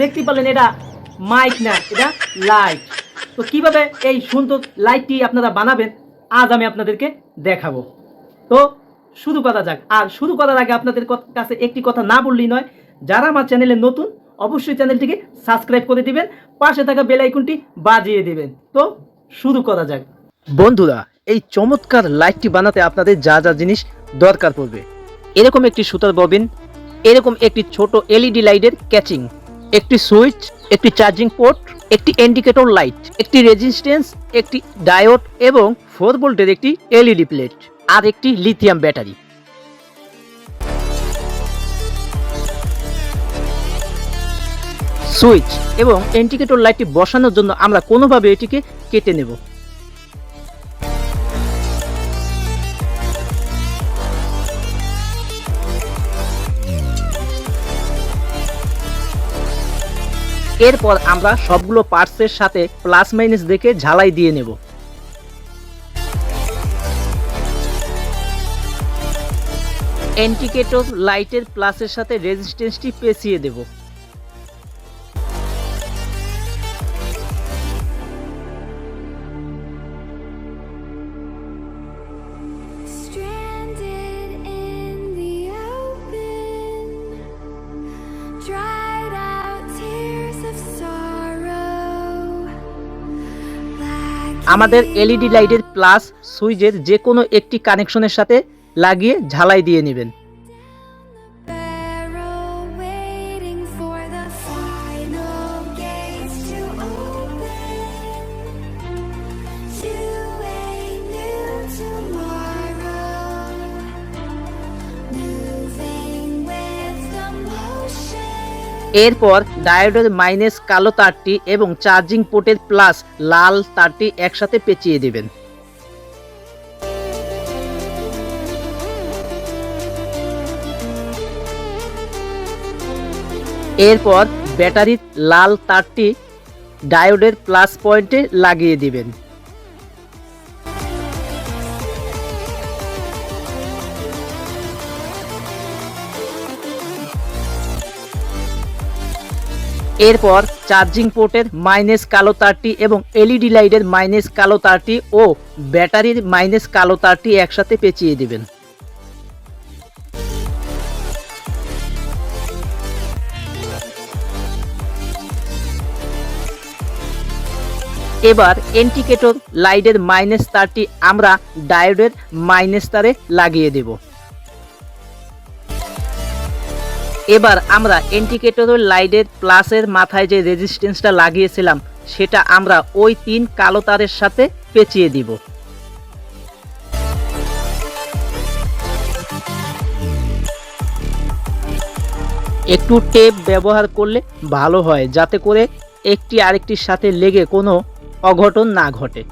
দেখতে পারলেন এটা মাইক না, এটা লাইট তো কীভাবে এই সুন্দর লাইটটি আপনারা বানাবেন, আজ আমি আপনাদেরকে দেখাবো। তো শুরু করা যাক। আর শুরু করার আগে আপনাদের কাছে একটি কথা না বললেই নয়, যারা আমার চ্যানেলে নতুন, অবশ্যই চ্যানেলটিকে সাবস্ক্রাইব করে দিবেন, পাশে থাকা বেল বাজিয়ে দিবেন। তো শুরু করা যাক। বন্ধুরা, এই চমৎকার লাইটটি বানাতে আপনাদের যা যা জিনিস দরকার পড়বে। এরকম একটি সুতার ববিন, এরকম একটি ছোট এলইডি লাইটের ক্যাচিং একটি সুইচ, একটি চার্জিং পোর্ট, একটি ইন্ডিকেটর লাইট, একটি রেজিস্ট্যান্স, একটি ডায়োড এবং ফোর ভোল্টের একটি এলইডি প্লেট আর একটি লিথিয়াম ব্যাটারি। সুইচ এবং ইন্ডিকেটর লাইটটি বসানোর জন্য আমরা কোনোভাবে এটিকে কেটে নেব। এরপর আমরা সবগুলো পার্টসের সাথে প্লাস মাইনাস দেখে ঝালাই দিয়ে নেব। এন্টিকেটর লাইটের প্লাসের সাথে রেজিস্ট্যান্সটি পেঁচিয়ে দেব। আমাদের এলইডি লাইটের প্লাস সুইচের যে কোনো একটি কানেকশনের সাথে লাগিয়ে ঝালাই দিয়ে নেবেন। এরপর ডায়োডের মাইনাস কালো তারটি এবং চার্জিং পোর্টের প্লাস লাল তারটি একসাথে পেঁচিয়ে দেবেন। এরপর ব্যাটারির লাল তারটি ডায়োডের প্লাস পয়েন্টে লাগিয়ে দিবেন। এরপর চার্জিং পোর্টের মাইনাস কালো তারটি এবং এলইডি লাইটের মাইনাস কালো তারটি ও ব্যাটারির মাইনাস কালো তারটি একসাথে পেঁচিয়ে দিবেন। এবার এন্টিকেটর লাইটের মাইনাস তারটি আমরা ডায়োডের মাইনাস তারে লাগিয়ে দেব। এবার আমরা ইন্ডিকেটরের লাইটের প্লাসের মাথায় যে রেজিস্ট্যান্সটা লাগিয়েছিলাম, সেটা আমরা ওই তিন কালো তারের সাথে পেঁচিয়ে দিব। একটু টেপ ব্যবহার করলে ভালো হয়, যাতে করে একটি আরেকটির সাথে লেগে কোনো অঘটন না ঘটে।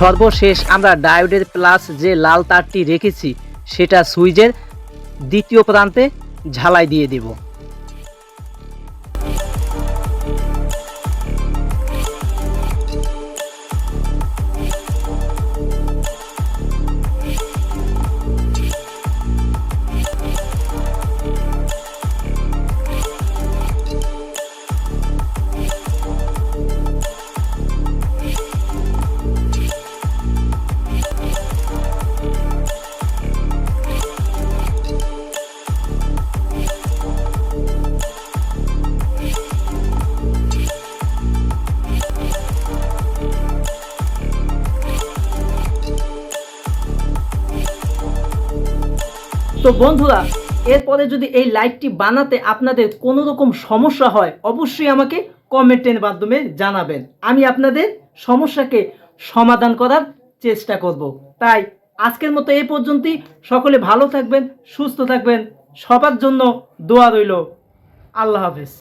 সর্বশেষ আমরা ডায়োডের প্লাস যে লাল তারটি রেখেছি, সেটা সুইচের দ্বিতীয় প্রান্তে ঝালাই দিয়ে দেব। তো বন্ধুরা, এরপরে যদি এই লাইটটি বানাতে আপনাদের কোনো রকম সমস্যা হয়, অবশ্যই আমাকে কমেন্টের মাধ্যমে জানাবেন। আমি আপনাদের সমস্যাকে সমাধান করার চেষ্টা করব। তাই আজকের মতো এ পর্যন্তই। সকলে ভালো থাকবেন, সুস্থ থাকবেন। সবার জন্য দোয়া রইল। আল্লাহ হাফেজ।